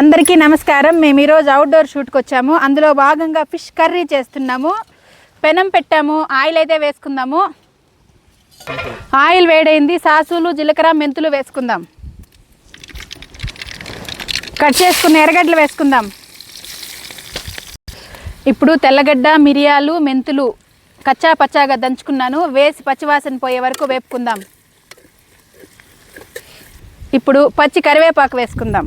అందరికీ నమస్కారం. మేము ఈరోజు అవుట్డోర్ షూట్కి వచ్చాము. అందులో భాగంగా ఫిష్ కర్రీ చేస్తున్నాము. పెనం పెట్టాము. ఆయిల్ అయితే వేసుకుందాము. ఆయిల్ వేడైంది. సాసులు జీలకర్ర మెంతులు వేసుకుందాం. కట్ చేసుకున్న ఎర్రగడ్డలు వేసుకుందాం. ఇప్పుడు తెల్లగడ్డ మిరియాలు మెంతులు కచ్చా పచ్చాగా దంచుకున్నాను. వేసి పచ్చివాసన పోయే వరకు వేపుకుందాం. ఇప్పుడు పచ్చి కరివేపాకు వేసుకుందాం.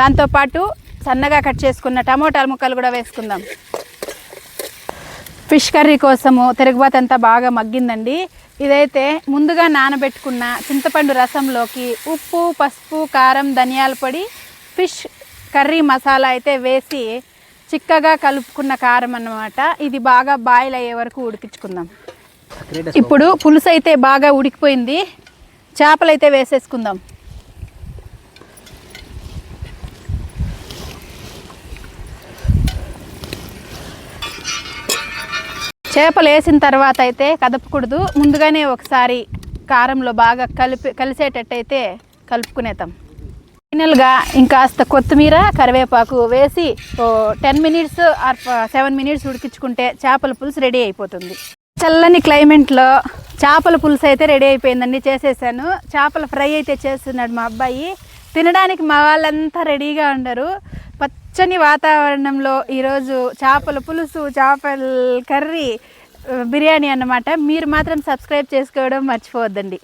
దాంతోపాటు సన్నగా కట్ చేసుకున్న టమోటాల ముక్కలు కూడా వేసుకుందాం. ఫిష్ కర్రీ కోసము తిరుగుబాతు అంతా బాగా మగ్గిందండి. ఇదైతే ముందుగా నానబెట్టుకున్న చింతపండు రసంలోకి ఉప్పు పసుపు కారం ధనియాల పొడి ఫిష్ కర్రీ మసాలా అయితే వేసి చిక్కగా కలుపుకున్న కారం అన్నమాట. ఇది బాగా బాయిల్ అయ్యే వరకు ఉడికించుకుందాం. ఇప్పుడు పులుసు అయితే బాగా ఉడికిపోయింది. చేపలు అయితే వేసేసుకుందాం. చేపలు వేసిన తర్వాత అయితే కదపకూడదు. ముందుగానే ఒకసారి కారంలో బాగా కలిపి కలిసేటట్టయితే కలుపుకునేతాం ఫైనల్గా ఇంకాస్త కొత్తిమీర కరివేపాకు వేసి ఓ ten minutes or seven minutes ఉడికించుకుంటే చేపల పులుసు రెడీ అయిపోతుంది. చల్లని క్లైమేట్లో చేపల పులుసు అయితే రెడీ అయిపోయిందండి చేసేసాను. చేపల ఫ్రై అయితే చేస్తున్నాడు మా అబ్బాయి. తినడానికి మా వాళ్ళంతా రెడీగా ఉండరు. పచ్చని వాతావరణంలో ఈరోజు చేపల పులుసు చేపల కర్రీ బిర్యానీ అన్నమాట. మీరు మాత్రం సబ్స్క్రైబ్ చేసుకోవడం మర్చిపోవద్దండి.